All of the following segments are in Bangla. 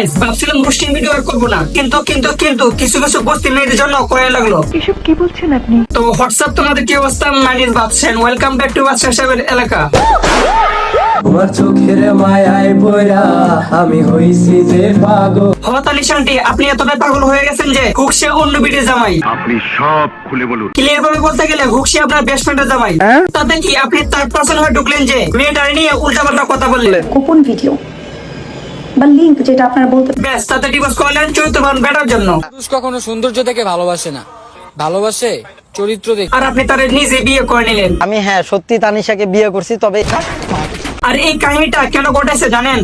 গাইস ভাবছিলাম ভিডিও আর করব না। কিন্তু কিন্তু কিন্তু কিছু কিছু বস্তি মেয়েদের জন্য করে লাগল। এসব কি বলছেন আপনি? তো হোয়াটসঅ্যাপ তোমাদের কি অবস্থা? ভাবছেন ওয়েলকাম ব্যাক টু বাদশা সাহেবের এলাকা। তোমার চোখের মায়ায় পড়া আমি হইছি যে পাগল। হতা নিশানটি আপনি এতটাই পাগল হয়ে গেছেন যে ঘুকসে অন্য বিটে জামাই। আপনি সব খুলে বলুন। ক্লিয়ার ভাবে বলতে গেলে ঘুকসে আপনার বেস্ট ফ্রেন্ডের জামাই। তাতে কি আপনি তার পার্সন হয়ে ঢুকলেন যে মেয়েটার নিয়ে উল্টা পাল্টা কথা বললেন? গোপন ভিডিও বা লিংক যেটা আপনারা বলতে ব্যাস তাতে ডিভোর্স করলেন চরিত্রবান বেটার জন্য। পুরুষ কখনো সৌন্দর্য দেখে ভালোবাসে না। ভালোবাসে চরিত্র দেখে। আর আপনি তারে নিজে বিয়ে করে নিলেন। আমি হ্যাঁ সত্যি তানিশাকে বিয়ে করছি তবে আর এই কাহিনীটা কেন ঘটেছে জানেন?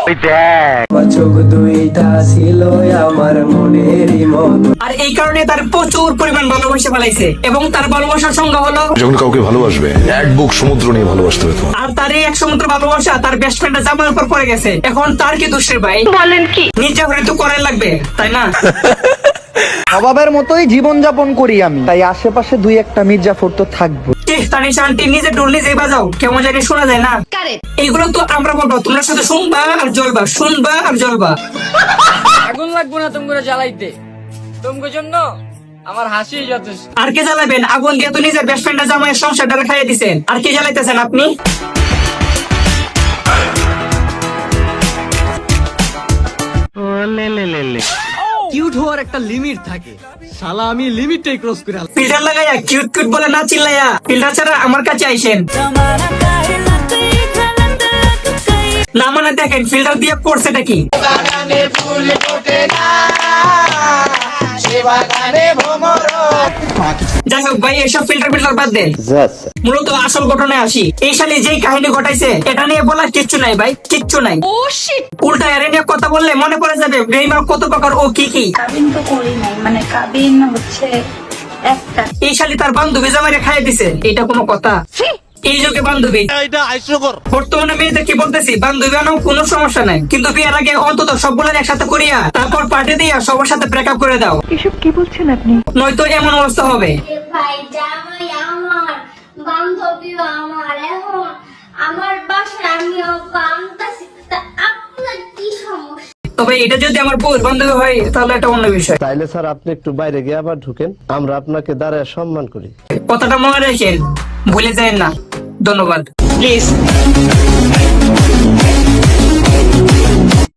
তোমার চোখ দুইটা ছিল আমার মনেরই মতো আর এই কারণে তার প্রচুর পরিমাণ ভালোবাসা ফেলাইছে এবং তার ভালোবাসার সংখ্যা হলো যখন কাউকে ভালোবাসবে এক বুক সমুদ্র নিয়ে ভালোবাসতে হবে আর তার এই এক সমুদ্র ভালোবাসা তার বেস্ট ফ্রেন্ডের জামার উপর পড়ে গেছে। এখন তার কি দোষের ভাই? বলেন কি? নিজে হলে তো করাই লাগবে তাই না? অভাবের মতোই জীবন যাপন করি আমি। তাই আশেপাশে দুই একটা মির্জাফর তো থাকব। কে তানিশা আন্টি নিজে ডোল নিজে বাজাও। কেমন জানি শোনা যায় না। এইগুলো তো আমরা বলব তোমরা শুধু শুনবা আর জ্বলবা শুনবা আর জ্বলবা। আগুন লাগবো না তুমি জ্বালাইতে। তোমার জন্য আমার হাসি যথেষ্ট। আর কে জ্বালাবেন? আগুন দিয়ে তো নিজের বেস্ট ফ্রেন্ডের জামাইয়ের সংসারটা খাইয়ে দিছেন। আর কি জ্বালাইতেছেন আপনি? হওয়ার একটা লিমিট থাকে। শালা আমি লিমিটটাই ক্রস করে। ফিল্টার লাগাইয়া কিউট কিউট বলে না চিল্লাইয়া। ফিল্টার ছাড়া আমার কাছে আইসেন। না মানে দেখেন ফিল্টার দিয়ে পড়ছেটা কি? যাই হোক ভাই এসব ফিল্টার ফিল্টার বাদ দেন। মূলত আসল ঘটনায় আসি। এই সালে যেই কাহিনী ঘটাইছে এটা নিয়ে বলার কিচ্ছু নাই ভাই কিচ্ছু নাই। উল্টা এর নিয়ে কথা বললে মনে পড়ে যাবে বেইমান কত প্রকার ও কি কি। কাবিন তো করি নাই মানে কাবিন হচ্ছে একটা। এই শালি তার বান্ধবী জামাইরে খাইয়ে দিছে এটা কোনো কথা। এই যুগে বান্ধবী। বর্তমানে মেয়েদের কি বলতেছি? বান্ধবী আনাও কোনো সমস্যা নাই। কিন্তু বিয়ের আগে অন্তত সবগুলো একসাথে করিয়া তারপর পার্টি দিয়া সবার সাথে ব্রেকআপ করে দাও। এসব কি বলছেন আপনি? নয়তো এমন অবস্থা হবে। ভাই জামাই আমার বান্ধবীও আমার এখন আমার বাসায় আমিও বান্ধবী আপনার কি সমস্যা? তবে এটা যদি আমার বউর বান্ধবী হয় তাহলে একটা অন্য বিষয়। তাইলে স্যার আপনি একটু বাইরে গিয়ে আবার ঢুকেন আমরা আপনাকে দাঁড়ায় সম্মান করি। কথাটা মনে রাখেন ভুলে যায় না। ধন্যবাদ। প্লিজ